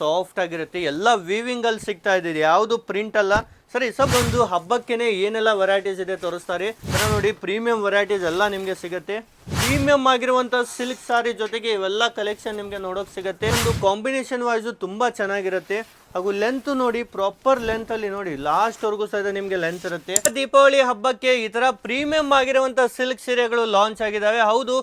Soft ಆಗಿರುತ್ತೆ, ಎಲ್ಲ weaving ಅಲ್ಲಿ ಸಿಗ್ತಾ ಇದೆ ಯಾವುದು ಪ್ರಿಂಟ್ ಅಲ್ಲ. ಸರಿ, ಸಬ್ ಒಂದು ಹಬ್ಬಕ್ಕೇನೆ ಏನೆಲ್ಲ ವೆರೈಟೀಸ್ ಇದೆ ತೋರಿಸ್ತಾರೆ. ನೋಡಿ ಪ್ರೀಮಿಯಂ ವೆರೈಟೀಸ್ ಎಲ್ಲ ನಿಮಗೆ ಸಿಗುತ್ತೆ. ಪ್ರೀಮಿಯಂ ಆಗಿರುವಂತ ಸಿಲ್ಕ್ ಸಾರಿ ಜೊತೆಗೆ ಇವೆಲ್ಲ ಕಲೆಕ್ಷನ್ ನಿಮಗೆ ನೋಡೋಕೆ ಸಿಗುತ್ತೆ. ಒಂದು ಕಾಂಬಿನೇಷನ್ ವೈಸ್ ತುಂಬಾ ಚೆನ್ನಾಗಿರುತ್ತೆ. ಹಾಗೂ ಲೆಂತ್ ನೋಡಿ ಪ್ರಾಪರ್ ಲೆಂತ್ ಅಲ್ಲಿ ನೋಡಿ ಲಾಸ್ಟ್ ವರೆಗೂ ಸಹಿತ ನಿಮಗೆ ಲೆಂತ್ ಇರುತ್ತೆ. ದೀಪಾವಳಿ ಹಬ್ಬಕ್ಕೆ ಈ ತರ ಪ್ರೀಮಿಯಂ ಆಗಿರುವಂತ ಸಿಲ್ಕ್ ಸೀರೆಗಳು ಲಾಂಚ್ ಆಗಿದಾವೆ. ಹೌದು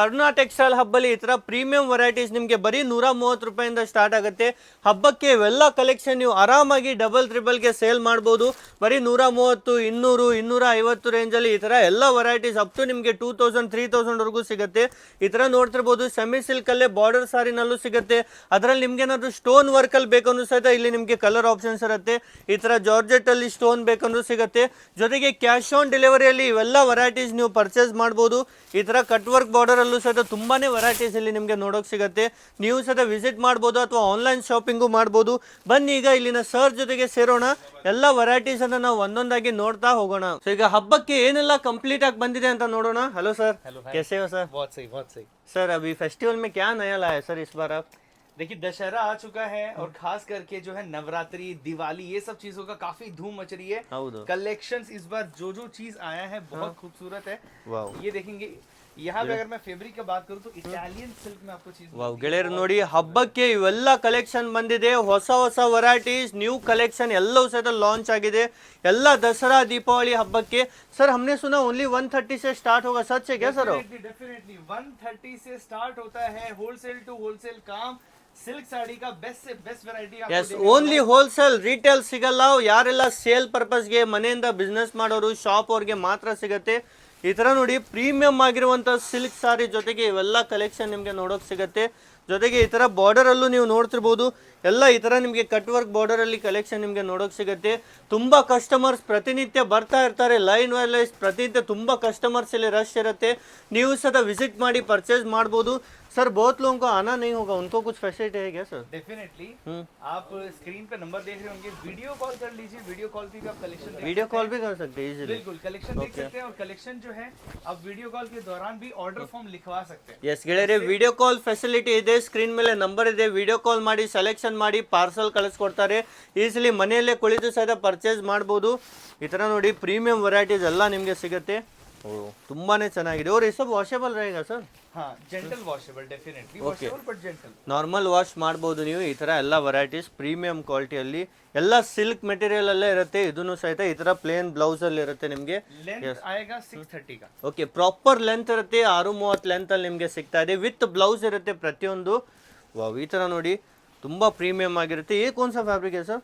ಅರುಣಾ ಟೆಕ್ಸ್ಟೈಲ್ ಹಬ್ಬಲ್ಲಿ ಈ ತರ ಪ್ರೀಮಿಯಂ ವೆರೈಟೀಸ್ ನಿಮಗೆ ಬರೀ ನೂರ ಮೂವತ್ತು ರೂಪಾಯಿಂದ ಸ್ಟಾರ್ಟ್ ಆಗುತ್ತೆ. ಹಬ್ಬಕ್ಕೆ ಇವೆಲ್ಲ ಕಲೆಕ್ಷನ್ ನೀವು ಆರಾಮಾಗಿ ಡಬಲ್ ತ್ರಿಬಲ್ಗೆ ಸೇಲ್ ಮಾಡ್ಬೋದು. ಬರೀ ನೂರ ಮೂವತ್ತು, ಇನ್ನೂರು ಇನ್ನೂರ ಐವತ್ತು ರೇಂಜಲ್ಲಿ ಈ ಥರ ಎಲ್ಲ ವೆರೈಟೀಸ್ ಅಪ್ ಟು ನಿಮಗೆ ಟೂ ತೌಸಂಡ್ ತ್ರೀ ತೌಸಂಡ್ವರೆಗೂ ಸಿಗುತ್ತೆ. ಈ ತರ ನೋಡ್ತಿರ್ಬೋದು ಸೆಮಿ ಸಿಲ್ಕ್ ಅಲ್ಲೇ ಬಾರ್ಡರ್ ಸಾರಿನಲ್ಲೂ ಸಿಗುತ್ತೆ. ಅದರಲ್ಲಿ ನಿಮ್ಗೆ ಏನಾದ್ರು ಸ್ಟೋನ್ ವರ್ಕಲ್ಲಿ ಬೇಕಂದ್ರೂ ಸಹಿತ ಇಲ್ಲಿ ನಿಮಗೆ ಕಲರ್ ಆಪ್ಷನ್ಸ್ ಇರುತ್ತೆ. ಈ ತರ ಜಾರ್ಜೆಟ್ ಅಲ್ಲಿ ಸ್ಟೋನ್ ಬೇಕಂದ್ರೂ ಸಿಗುತ್ತೆ. ಜೊತೆಗೆ ಕ್ಯಾಶ್ ಆನ್ ಡೆಲಿವರಿಯಲ್ಲಿ ಇವೆಲ್ಲ ವೆರೈಟೀಸ್ ನೀವು ಪರ್ಚೇಸ್ ಮಾಡಬಹುದು ಈ ತರ ಕಟ್ ವರ್ಕ್ ಬಾರ್ಡರ್ ಅಲ್ಲೂ ಸಹಿತ ತುಂಬಾನೇ ವೆರೈಟೀಸ್ ಇಲ್ಲಿ ನಿಮಗೆ ನೋಡೋಕೆ ಸಿಗುತ್ತೆ. ನೀವು ಸಹಿತ ವಿಸಿಟ್ ಮಾಡಬಹುದು ಅಥವಾ ಆನ್ಲೈನ್ ಶಾಪಿಂಗು ಮಾಡಬಹುದು ಬನ್ನಿ ಈಗ ಇಲ್ಲಿನ ಸರ್ ಜೊತೆಗೆ ಸೇರೋಣ. ಎಲ್ಲ ವೆರೈಟೀಸ್ ಅನ್ನ ನಾವು ಒಂದೊಂದಾಗಿ ನೋಡ್ತಾ ಹೋಗೋಣ. ಸೊ ಈಗ ಹಬ್ಬಕ್ಕೆ ಏನೆಲ್ಲ ಕಂಪ್ಲೀಟ್ ಆಗಿ ಬಂದಿದೆ ಅಂತ ನೋಡೋಣ. ಹಲೋ ಸರ್ हो सर बहुत सही बहुत सही। सर अभी फेस्टिवल में क्या नया लाया सर इस बार आप? देखिए दशहरा आ चुका है और खास करके जो है नवरात्रि दिवाली ये सब चीज़ों का काफ़ी धूम मच रही है। हाँ, कलेक्शंस इस बार जो जो चीज़ आया है बहुत हाँ। खूबसूरत है। ये देखेंगे यहाँ पे अगर मैं फैब्रिक की बात करूँ तो इटालियन सिल्क में आपको चीज ವಾವ್ ಗೆಳೆಯರು ನೋಡಿ ಹಬ್ಬಕ್ಕೆ ಇವೆಲ್ಲ ಕಲೆಕ್ಷನ್ ಬಂದಿದೆ ಹೊಸ ಹೊಸ ವೆರೈಟೀಸ್ ನ್ಯೂ ಕಲೆಕ್ಷನ್ ಎಲ್ಲವೂ ಸಹಿತ ಲಾಂಚ್ ಆಗಿದೆ ಎಲ್ಲ ದಸರಾ ದೀಪಾವಳಿ ಹಬ್ಬಕ್ಕೆ ಸರ್ हमने सुना ओनली 130 से स्टार्ट होगा सच है क्या सर डेफिनेटली 130 से स्टार्ट होता है होलसेल टू होलसेल काम सिल्क साड़ी का बेस्ट से best variety yes only wholesale retail ಸಿಗಲ್ಲ ಯಾರೆಲ್ಲ ಸೇಲ್ ಪರ್ಪಸ್ಗೆ ಮನೆಯಿಂದ ಬಿಸ್ನೆಸ್ ಮಾಡೋರು ಶಾಪ್ ಅವ್ರಿಗೆ ಮಾತ್ರ ಸಿಗುತ್ತೆ ಈ ಥರ ನೋಡಿ ಪ್ರೀಮಿಯಂ ಆಗಿರುವಂಥ ಸಿಲ್ಕ್ ಸಾರಿ ಜೊತೆಗೆ ಇವೆಲ್ಲ ಕಲೆಕ್ಷನ್ ನಿಮಗೆ ನೋಡೋಕೆ ಸಿಗುತ್ತೆ. ಜೊತೆಗೆ ಈ ಥರ ಬಾರ್ಡರಲ್ಲೂ ನೀವು ನೋಡ್ತಿರ್ಬೋದು. ಎಲ್ಲ ಈ ಥರ ನಿಮಗೆ ಕಟ್ ವರ್ಕ್ ಬಾರ್ಡರಲ್ಲಿ ಕಲೆಕ್ಷನ್ ನಿಮಗೆ ನೋಡೋಕೆ ಸಿಗುತ್ತೆ. ತುಂಬ ಕಸ್ಟಮರ್ಸ್ ಪ್ರತಿನಿತ್ಯ ಬರ್ತಾ ಇರ್ತಾರೆ. ಲೈನ್ ವೈಲೈಸ್ ಪ್ರತಿನಿತ್ಯ ತುಂಬ ಕಸ್ಟಮರ್ಸ್ ಇಲ್ಲಿ ರಶ್ ಇರುತ್ತೆ. ನೀವು ಸದಾ ವಿಸಿಟ್ ಮಾಡಿ ಪರ್ಚೇಸ್ ಮಾಡ್ಬೋದು. सर बहुत लोगों को आना नहीं होगा उनको कुछ फैसिलिटी है क्या सर डेफिनेटली हम्म आप स्क्रीन पे नंबर देख रहे होंगे वीडियो कॉल कर लीजिए वीडियो कॉल पे भी आप कलेक्शन वीडियो कॉल भी कर सकते हैं इजीली बिल्कुल कलेक्शन देख सकते हैं और कलेक्शन जो है आप वीडियो कॉल के दौरान भी ऑर्डर फॉर्म लिखवा सकते हैं ಎಸ್ ಗೆಳೆಯರೆ ವಿಡಿಯೋ ಕಾಲ್ ಫೆಸಿಲಿಟಿ ಇದೆ ಸ್ಕ್ರೀನ್ ಮೇಲೆ ನಂಬರ್ ಇದೆ ವಿಡಿಯೋ ಕಾಲ್ ಮಾಡಿ ಸೆಲೆಕ್ಷನ್ ಮಾಡಿ ಪಾರ್ಸಲ್ ಕಳಿಸ್ಕೊಡ್ತಾರೆ ಈಸಿಲಿ ಮನೆಯಲ್ಲೇ ಕುಳಿತು ಸಹಿತ ಪರ್ಚೇಸ್ ಮಾಡ್ಬೋದು ಈ ಥರ ನೋಡಿ ಪ್ರೀಮಿಯಂ ವೆರೈಟೀಸ್ ಎಲ್ಲ ನಿಮಗೆ ಸಿಗುತ್ತೆ ತುಂಬಾನೇ ಚೆನ್ನಾಗಿದೆ. ಓ ರಿಸಬ್ ವಾಷೇಬಲ್ ರಹೇಗ ಸರ್? ಹಾಂ gentle washable definitely okay but gentle normal wash ಮಾಡ್ಬೋದು ನೀವು. ಈ ಥರ ಎಲ್ಲ ವೆರೈಟೀಸ್ ಪ್ರೀಮಿಯಂ ಕ್ವಾಲಿಟಿಯಲ್ಲಿ ಎಲ್ಲ ಸಿಲ್ಕ್ ಮೆಟೀರಿಯಲ್ ಅಲ್ಲೇ ಇರುತ್ತೆ. ಇದನ್ನು ಸಹಿತ ಈ ಥರ ಪ್ಲೇನ್ ಬ್ಲೌಸ್ ಅಲ್ಲಿ ಇರುತ್ತೆ ನಿಮಗೆ. ಓಕೆ ಪ್ರಾಪರ್ ಲೆಂತ್ ಇರುತ್ತೆ. ಆರು ಮೂವತ್ತು ಲೆಂತಲ್ಲಿ ನಿಮಗೆ ಸಿಗ್ತಾ ಇದೆ. ವಿತ್ ಬ್ಲೌಸ್ ಇರುತ್ತೆ ಪ್ರತಿಯೊಂದು. ವಾವ್ ಈ ಥರ ನೋಡಿ. ತುಂಬ ಪ್ರೀಮಿಯಂ ಆಗಿರುತ್ತೆ. ಏಕೋನ್ಸ ಫ್ಯಾಬ್ರಿಕ್ ಸರ್?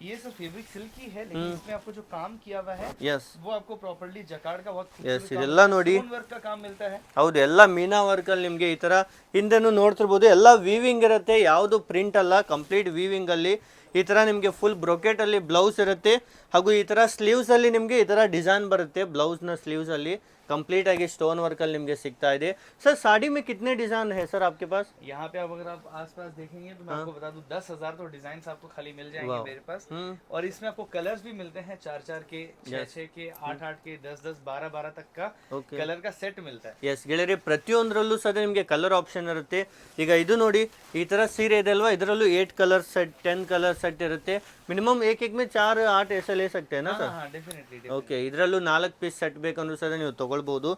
ये सब फैब्रिक सिल्क ही है लेकिन इसमें आपको जो काम किया हुआ है यस वो आपको प्रॉपर्ली जकार्ड का बहुत Yes, खूबसूरत ಇದೆಲ್ಲ ನೋಡಿ काम वर्क का काम मिलता है ಹೌದು ಎಲ್ಲ ಮೀನಾ ವರ್ಕಲ್ಲಿ ನಿಮಗೆ ಈ ಥರ ಹಿಂದೆನೂ ನೋಡ್ತಿರ್ಬೋದು ಎಲ್ಲ ವೀವಿಂಗ್ ಇರುತ್ತೆ ಯಾವುದು ಪ್ರಿಂಟ್ ಅಲ್ಲ ಕಂಪ್ಲೀಟ್ ವೀವಿಂಗಲ್ಲಿ ಈ ಥರ ನಿಮಗೆ ಫುಲ್ ಬ್ರೊಕೆಟಲ್ಲಿ ಬ್ಲೌಸ್ ಇರುತ್ತೆ ಹಾಗೂ ಈ ಥರ ಸ್ಲೀವ್ಸಲ್ಲಿ ನಿಮಗೆ ಈ ಥರ ಡಿಸೈನ್ ಬರುತ್ತೆ ಬ್ಲೌಸ್ನ ಸ್ಲೀವ್ಸಲ್ಲಿ ಕಂಪ್ಲೀಟ್ ಆಗಿ ಸ್ಟೋನ್ ವರ್ಕಲ್ಲಿ ನಿಮಗೆ ಸಿಗ್ತಾ ಇದೆ ಸರ್ साड़ी में कितने डिज़ाइन है सर आपके पास यहाँ पे अब अगर आप आसपास देखेंगे तो मैं आपको बता दूं दस हजार तो डिजाइन आपको खाली मिल जाएंगे वाह। मेरे पास हम्म और इसमें आपको कलर्स भी मिलते हैं चार चार के छह छह के आठ आठ के दस दस बारह बारह तक का ओके कलर का सेट मिलता है ಎಸ್ ಗೆಳೆಯರಿ ಪ್ರತಿಯೊಂದರಲ್ಲೂ ಸಹ ನಿಮಗೆ ಕಲರ್ ಆಪ್ಷನ್ ಇರುತ್ತೆ ಈಗ ಇದು ನೋಡಿ ಈ ಥರ ಸೀರೆ ಇದೆ ಅಲ್ವಾ ಇದರಲ್ಲೂ eight colour set ten colour set ಇರುತ್ತೆ ಮಿನಿಮಮ್ ಏಕ್ ಏಕ್ ಮೇ ಚಾರ್ ಆಟ್ ऐसा ले सकते हैं ना सर हाँ डेफिनेटली ಓಕೆ ಇದರಲ್ಲೂ ನಾಲ್ಕು ಪೀಸ್ ಸೆಟ್ ಬೇಕಂದ್ರೂ ಸಹ ನೀವು ತೊಗೊಳ್ಬೋದು ಹೇಳ್ಬೋದು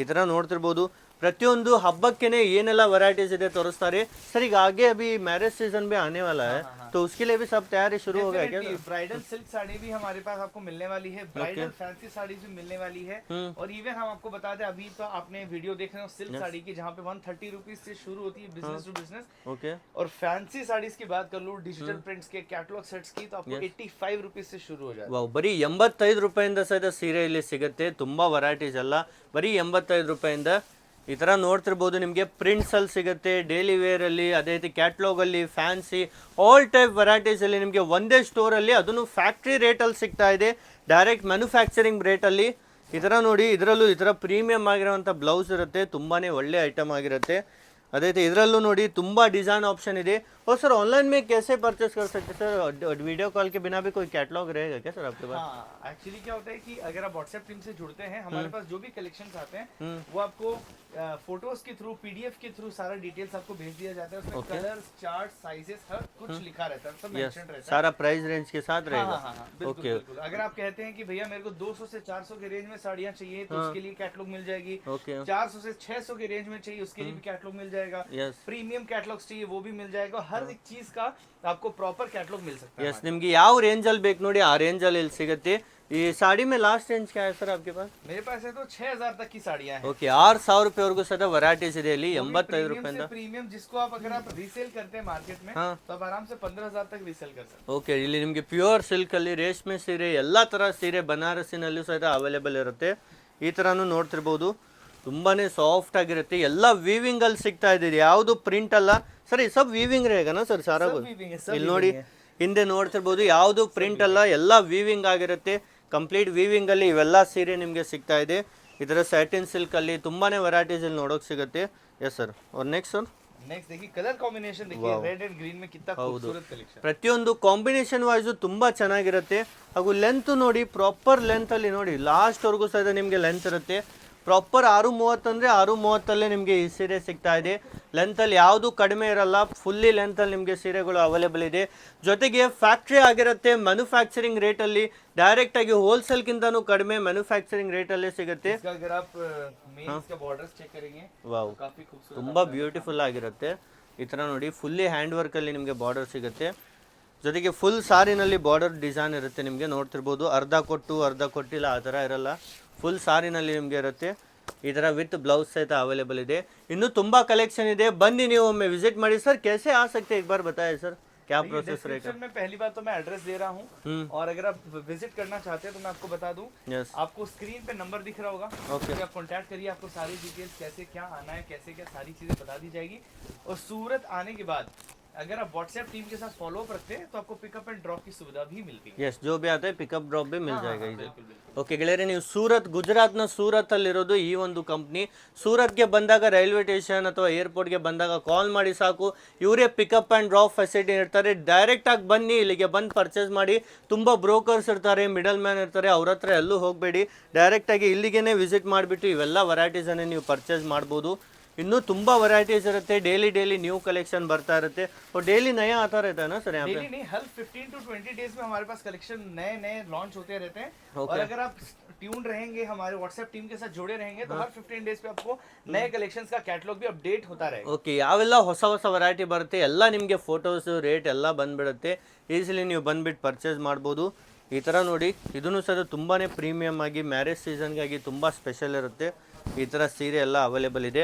ಈ ಥರ ನೋಡ್ತಿರ್ಬೋದು. ಪ್ರತಿಯೊಂದು ಹಬ್ಬಕ್ಕೇನೆ ಏನೆಲ್ಲ ವೆರೈಟೀಸ್ ಇದೆ ತೋರಿಸ್ತಾರೆ. ಸರ್, ಈಗ ಹಾಗೆ ಅಭಿ ಮ್ಯಾರೇಜ್ ಸೀಸನ್ ಭೀ ಆನೆವಾಲ तो उसके लिए भी सब तैयारी शुरू हो गया क्या सर ब्राइडल सिल्क साड़ी भी हमारे पास आपको मिलने वाली है ब्राइडल फैंसी साड़ी भी मिलने वाली है हम्म। और इवन हम आपको बता दें अभी तो आपने वीडियो देख रहे हो सिल्क साड़ी की जहाँ पे वन थर्टी रुपीज से शुरू होती है बिजनेस टू बिजनेस ओके और फैंसी साड़ीज की बात कर लूँ डिजिटल प्रिंट्स के कैटलॉग सेट्स की तो आपको एट्टी फाइव रुपीज से शुरू हो जाए ವಾವ್ ಬರೀ ಎಂಬತ್ತೈದು ರೂಪಾಯಿಂದ ಸಹಿತ ಸೀರೆ ಇಲ್ಲಿ ಸಿಗುತ್ತೆ ತುಂಬ ವೆರೈಟೀಸ್ ಎಲ್ಲ ಬರೀ ಎಂಬತ್ತೈದು ರೂಪಾಯಿಂದ ಈ ಥರ ನೋಡ್ತಿರ್ಬೋದು, ನಿಮಗೆ ಪ್ರಿಂಟ್ಸಲ್ಲಿ ಸಿಗುತ್ತೆ ಡೈಲಿ ವೇರಲ್ಲಿ ಅದೇ ರೀತಿ ಕ್ಯಾಟ್ಲಾಗಲ್ಲಿ ಫ್ಯಾನ್ಸಿ ಆಲ್ ಟೈಪ್ ವೆರೈಟೀಸಲ್ಲಿ ನಿಮಗೆ ಒಂದೇ ಸ್ಟೋರಲ್ಲಿ ಅದನ್ನು ಫ್ಯಾಕ್ಟ್ರಿ ರೇಟಲ್ಲಿ ಸಿಗ್ತಾ ಇದೆ ಡೈರೆಕ್ಟ್ ಮ್ಯಾನುಫ್ಯಾಕ್ಚರಿಂಗ್ ರೇಟಲ್ಲಿ ಈ ಥರ ನೋಡಿ, ಇದರಲ್ಲೂ ಈ ಥರ ಪ್ರೀಮಿಯಮ್ ಆಗಿರೋವಂಥ ಬ್ಲೌಸ್ ಇರುತ್ತೆ ತುಂಬಾ ಒಳ್ಳೆ ಐಟಮ್ ಆಗಿರುತ್ತೆ. ಅದೈತೆ ಇದರಲ್ಲೂ ನೋಡಿ ತುಂಬ डिज़ाइन ऑप्शन और सर ऑनलाइन में कैसे परचेस कर सकते सर वीडियो कॉल के बिना भी कोई कैटलॉग रहेगा क्या सर आपके पास? हाँ, एक्चुअली क्या होता है कि अगर आप व्हाट्सएप टीम से जुड़ते हैं हमारे हम्म। पास जो भी कलेक्शन आते हैं हम्म। वो आपको फ़ोटोज़ के थ्रू पीडीएफ के थ्रू सारा डिटेल्स आपको भेज दिया जाता है। उसमें कलर चार्ट साइजेस हर कुछ हम्म। लिखा रहता है सारा प्राइस रेंज के साथ रहेगा। हाँ, हाँ, ओके अगर आप कहते हैं की भैया मेरे को दो सौ से 400 के रेंज में साड़ियाँ चाहिए तो उसके लिए कैटलॉग मिल जाएगी। 400 से छह के रेंज में चाहिए उसके लिए भी कैटलॉग मिल जाएगा। यस प्रीमियम कैटलॉग्स चाहिए वो भी मिल जाएगा हर एक चीज का आपको प्रॉपर कैटलॉग मिल सकता है ಎಸ್ ನಿಮ್ಗೆ ಯಾವ ರೇಂಜಲ್ಲಿ ಬೇಕು ನೋಡಿ ಆ ರೇಂಜಲ್ಲಿ ಇಲ್ಲಿ ಸಿಗುತ್ತೆ ಈ ಸಾಡಿ में लास्ट रेंज क्या है सर आपके पास मेरे पास है तो 6000 तक की साड़ियाँ हैं ಓಕೆ ಆರು ಸಾವಿರ ರೂಪಾಯಿವರೆಗೂ ಸಹಿತ ವೆರೈಟೀಸ್ ಇದೆ ಇಲ್ಲಿ ಎಂಬತ್ತೈದು ರೂಪಾಯಿಂದ प्रीमियम जिसको आप अगर आप रीसेल करते हैं मार्केट में हाँ तो आप आराम से 15000 तक रीसेल कर सकते ಓಕೆ ಇಲ್ಲಿ ನಿಮಗೆ ಪ್ಯೂರ್ ಸಿಲ್ಕಲ್ಲಿ ರೇಷ್ಮೆ ಸೀರೆ ಎಲ್ಲ ಥರ ಸೀರೆ ಬನಾರಸಿನಲ್ಲೂ ಸಹಿತ ಅವೈಲೇಬಲ್ ಇರುತ್ತೆ ಈ ಥರನೂ ನೋಡ್ತಿರ್ಬೋದು ತುಂಬಾ ಸಾಫ್ಟ್ ಆಗಿರುತ್ತೆ ಎಲ್ಲ ವೀವಿಂಗಲ್ಲಿ ಸಿಗ್ತಾ ಇದೆ ಯಾವುದು ಪ್ರಿಂಟ್ ಅಲ್ಲ ಸರಿ ಸಬ್ ವೀವಿಂಗ್ ರೇಗನ ಸರ್ ಸಾರಾ सब weaving है, सब ಇಲ್ಲಿ ನೋಡಿ ಹಿಂದೆ ನೋಡ್ತಿರ್ಬೋದು ಯಾವುದು ಪ್ರಿಂಟ್ ಅಲ್ಲ ಎಲ್ಲ ವೀವಿಂಗ್ ಆಗಿರುತ್ತೆ ಕಂಪ್ಲೀಟ್ ವೀವಿಂಗ್ ಅಲ್ಲಿ ಇವೆಲ್ಲ ಸೀರೆ ನಿಮಗೆ ಸಿಗ್ತಾ ಇದೆ ಇದರ ಸ್ಯಾಟಿನ್ ಸಿಲ್ಕ್ ಅಲ್ಲಿ ತುಂಬಾನೇ ವೆರೈಟೀಸ್ ಇಲ್ಲಿ ನೋಡೋಕೆ ಸಿಗುತ್ತೆ ಎಸ್ ಸರ್ और ನೆಕ್ಸ್ಟ್ ಸರ್ नेक्स्ट देखिए कलर कॉम्बिनेशन देखिए रेड एंड ग्रीन में कितना खूबसूरत कलेक्शन ಪ್ರತಿಯೊಂದು ಕಾಂಬಿನೇಷನ್ ವೈಸು ತುಂಬಾ ಚೆನ್ನಾಗಿರುತ್ತೆ ಹಾಗೂ ಲೆಂತ್ ನೋಡಿ ಪ್ರಾಪರ್ ಲೆಂತ್ ಅಲ್ಲಿ ನೋಡಿ ಲಾಸ್ಟ್ವರೆಗೂ ಸಹಿತ ನಿಮಗೆ ಲೆಂತ್ ಇರುತ್ತೆ ಪ್ರಾಪರ್ ಆರು ಮೂವತ್ತಂದರೆ ಆರು ಮೂವತ್ತಲ್ಲೇ ನಿಮಗೆ ಈ ಸೀರೆ ಸಿಗ್ತಾ ಇದೆ. ಲೆಂತಲ್ಲಿ ಯಾವುದು ಕಡಿಮೆ ಇರಲ್ಲ ಫುಲ್ಲಿ ಲೆಂತಲ್ಲಿ ನಿಮಗೆ ಸೀರೆಗಳು ಅವೈಲೇಬಲ್ ಇದೆ. ಜೊತೆಗೆ ಫ್ಯಾಕ್ಟ್ರಿ ಆಗಿರುತ್ತೆ ಮ್ಯಾನುಫ್ಯಾಕ್ಚರಿಂಗ್ ರೇಟಲ್ಲಿ ಡೈರೆಕ್ಟಾಗಿ ಹೋಲ್ಸೇಲ್ಗಿಂತನೂ ಕಡಿಮೆ ಮ್ಯಾನುಫ್ಯಾಕ್ಚರಿಂಗ್ ರೇಟಲ್ಲೇ ಸಿಗುತ್ತೆ. ವಾವ್ ತುಂಬ ಬ್ಯೂಟಿಫುಲ್ ಆಗಿರುತ್ತೆ. ಈ ಥರ ನೋಡಿ ಫುಲ್ಲಿ ಹ್ಯಾಂಡ್ ವರ್ಕಲ್ಲಿ ನಿಮಗೆ ಬಾರ್ಡರ್ ಸಿಗುತ್ತೆ. ಜೊತೆಗೆ ಫುಲ್ ಸಾರಿನಲ್ಲಿ ಬಾರ್ಡರ್ ಡಿಸೈನ್ ಇರುತ್ತೆ ನಿಮಗೆ ನೋಡ್ತಿರ್ಬೋದು. ಅರ್ಧ ಕೊಟ್ಟು ಅರ್ಧ ಕೊಟ್ಟಿಲ್ಲ ಆ ಥರ ಇರಲ್ಲ. ಫುಲ್ ಸಾರಿನಲ್ಲಿ ನಿಮಗೆ ಇರುತ್ತೆ ಈ ಥರ ವಿತ್ ಬ್ಲೌಸ್ ಸಹಿತ ಅವೈಲೇಬಲ್ ಇದೆ ಇನ್ನೂ ತುಂಬ ಕಲೆಕ್ಷನ್ ಇದೆ ಬನ್ನಿ ನೀವು ಒಮ್ಮೆ ವಿಸಿಟ್ ಮಾಡಿ ಸರ್ कैसे आ सकते हैं एक बार बताएं सर क्या प्रोसेस रहेगा डिस्क्रिप्शन में पहली बात तो मैं एड्रेस दे रहा हूँ हम्म और अगर आप विजिट करना चाहते हैं तो मैं आपको बता दूं यस आपको स्क्रीन पे नंबर दिख रहा होगा ओके तो आप कांटेक्ट करिए आपको सारी डिटेल्स कैसे क्या आना है कैसे क्या सारी चीजें बता दी जाएगी और सूरत आने के बाद अगर आप व्हाट्सएप टीम के साथ फॉलो अप रखते हैं तो आपको पिकअप एंड ड्रॉप की सुविधा भी मिलती है यस जो भी आता है पिकअप ड्रॉप भी मिल जाएगा इधर बिल्कुल बिल्कुल ಓಕೆ ಗೆಳೆಯರೆ ನೀವು ಸೂರತ್ ಗುಜರಾತ್ನ ಸೂರತ್ತಲ್ಲಿರೋದು ಈ ಒಂದು ಕಂಪ್ನಿ ಸೂರತ್ಗೆ ಬಂದಾಗ ರೈಲ್ವೆ ಸ್ಟೇಷನ್ ಅಥವಾ ಏರ್ಪೋರ್ಟ್ಗೆ ಬಂದಾಗ ಕಾಲ್ ಮಾಡಿ ಸಾಕು ಇವರೇ ಪಿಕಪ್ ಆ್ಯಂಡ್ ಡ್ರಾಪ್ ಫೆಸಿಲಿಟಿ ಇರ್ತಾರೆ ಡೈರೆಕ್ಟಾಗಿ ಬನ್ನಿ ಇಲ್ಲಿಗೆ ಬಂದು ಪರ್ಚೇಸ್ ಮಾಡಿ ತುಂಬ ಬ್ರೋಕರ್ಸ್ ಇರ್ತಾರೆ ಮಿಡಲ್ ಮ್ಯಾನ್ ಇರ್ತಾರೆ ಅವ್ರ ಹತ್ರ ಎಲ್ಲೂ ಹೋಗಬೇಡಿ ಡೈರೆಕ್ಟಾಗಿ ಇಲ್ಲಿಗೆ ವಿಸಿಟ್ ಮಾಡಿಬಿಟ್ಟು ಇವೆಲ್ಲ ವೆರೈಟೀಸನ್ನೇ ನೀವು ಪರ್ಚೇಸ್ ಮಾಡ್ಬೋದು ಇನ್ನೂ ತುಂಬ ವೆರೈಟೀಸ್ ಇರುತ್ತೆ ಡೈಲಿ ಡೈಲಿ ನ್ಯೂ ಕಲೆಕ್ಷನ್ ಬರ್ತಾ ಇರುತ್ತೆ और डेली नया आता रहता है ना सर यहाँ पे डेली नहीं हर 15 टू 20 डेज में हमारे पास कलेक्शन नए नए लॉन्च होते रहते हैं Okay. और अगर आप ट्यून रहेंगे हमारे व्हाट्सएप टीम के साथ जुड़े रहेंगे हाँ। तो हर 15 डेज पे आपको नए कलेक्शंस का कैटलॉग भी अपडेट होता रहेगा ಓಕೆ ಯಾವೆಲ್ಲ ಹೊಸ ಹೊಸ ವೆರೈಟಿ ಬರುತ್ತೆ ಎಲ್ಲ ನಿಮಗೆ ಫೋಟೋಸು ರೇಟ್ ಎಲ್ಲ ಬಂದ್ಬಿಡುತ್ತೆ ಈಸಿಲಿ ನೀವು ಬಂದ್ಬಿಟ್ಟು ಪರ್ಚೇಸ್ ಮಾಡ್ಬೋದು ಈ ಥರ ನೋಡಿ ಇದನ್ನು ಸಹ ತುಂಬಾ ಪ್ರೀಮಿಯಮ್ ಆಗಿ ಮ್ಯಾರೇಜ್ ಸೀಸನ್ಗಾಗಿ ತುಂಬ ಸ್ಪೆಷಲ್ ಇರುತ್ತೆ ಈ ಥರ ಸೀರೆ ಎಲ್ಲ ಅವೈಲೇಬಲ್ ಇದೆ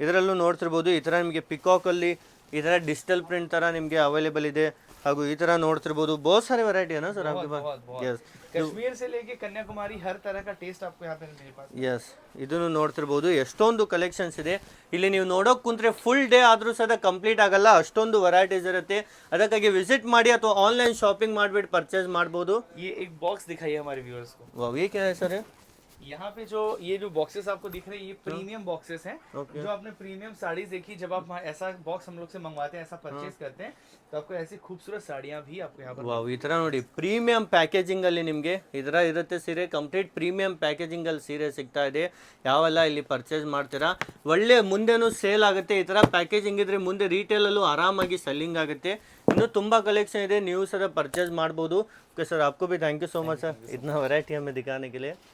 ಇದರಲ್ಲೂ ನೋಡ್ತಿರ್ಬೋದು ಈ ಥರ ನಿಮಗೆ ಪಿಕಾಕಲ್ಲಿ ಈ ಥರ ಡಿಜಿಟಲ್ ಪ್ರಿಂಟ್ ಥರ ನಿಮಗೆ ಅವೈಲೇಬಲ್ ಇದೆ ಹಾಗೂ ಈ ಥರ ನೋಡ್ತಿರ್ಬೋದು ಬಹುತ್ ಸಾರಿ ವೆರೈಟಿ है ना सर आपके बहुत पास बहुत यस कश्मीर से लेके कन्याकुमारी हर तरह का टेस्ट आपको यहाँ पे मेरे पास ಎಸ್ ಇದನ್ನು ನೋಡ್ತಿರ್ಬೋದು ಎಷ್ಟೊಂದು ಕಲೆಕ್ಷನ್ಸ್ ಇದೆ ಇಲ್ಲಿ ನೀವು ನೋಡೋಕೆ ಕುಂತ್ರೆ ಫುಲ್ ಡೇ ಆದರೂ ಸಹ ಕಂಪ್ಲೀಟ್ ಆಗಲ್ಲ ಅಷ್ಟೊಂದು ವೆರೈಟೀಸ್ ಇರುತ್ತೆ ಅದಕ್ಕಾಗಿ ವಿಸಿಟ್ ಮಾಡಿ ಅಥವಾ ಆನ್ಲೈನ್ ಶಾಪಿಂಗ್ ಮಾಡಿಬಿಟ್ಟು ಪರ್ಚೇಸ್ ಮಾಡ್ಬೋದು ये एक बॉक्स दिखाइए हमारे व्यूअर्स को ವಾವ್ ये क्या है सर यहाँ पे जो ये जो बॉक्सेस आपको दिख रहे हैं ये प्रीमियम बॉक्सेस हैं Okay. जो आपने प्रीमियम साड़ीज देखी जब आप वहाँ ऐसा बॉक्स हम लोग से मंगवाते हैं ऐसा परचेज करते हैं तो आपको ऐसी खूबसूरत साड़ियाँ भी आपको यहाँ पर ವಾವ್ ಈ ಥರ ನೋಡಿ ಪ್ರೀಮಿಯಂ ಪ್ಯಾಕೇಜಿಂಗ್ ಅಲ್ಲಿ ನಿಮಗೆ ಈ ಥರ ಇರುತ್ತೆ ಸೀರೆ ಕಂಪ್ಲೀಟ್ ಪ್ರೀಮಿಯಂ ಪ್ಯಾಕೇಜಿಂಗ್ ಅಲ್ಲಿ ಸೀರೆ ಸಿಗ್ತಾ ಇದೆ ಯಾವೆಲ್ಲ ಇಲ್ಲಿ ಪರ್ಚೇಸ್ ಮಾಡ್ತೀರಾ ಒಳ್ಳೆ ಮುಂದೆನೂ ಸೇಲ್ ಆಗುತ್ತೆ ಈ ಥರ ಪ್ಯಾಕೇಜಿಂಗ್ ಇದ್ರೆ ಮುಂದೆ ರಿಟೇಲಲ್ಲೂ ಆರಾಮಾಗಿ ಸೆಲ್ಲಿಂಗ್ ಆಗುತ್ತೆ ಇನ್ನೂ ತುಂಬ ಕಲೆಕ್ಷನ್ ಇದೆ ನೀವು ಸಹ ಪರ್ಚೇಸ್ ಮಾಡ್ಬೋದು ಓಕೆ ಸರ್ आपको भी thank you so much sir इतना वैरायटी हमें दिखाने के लिए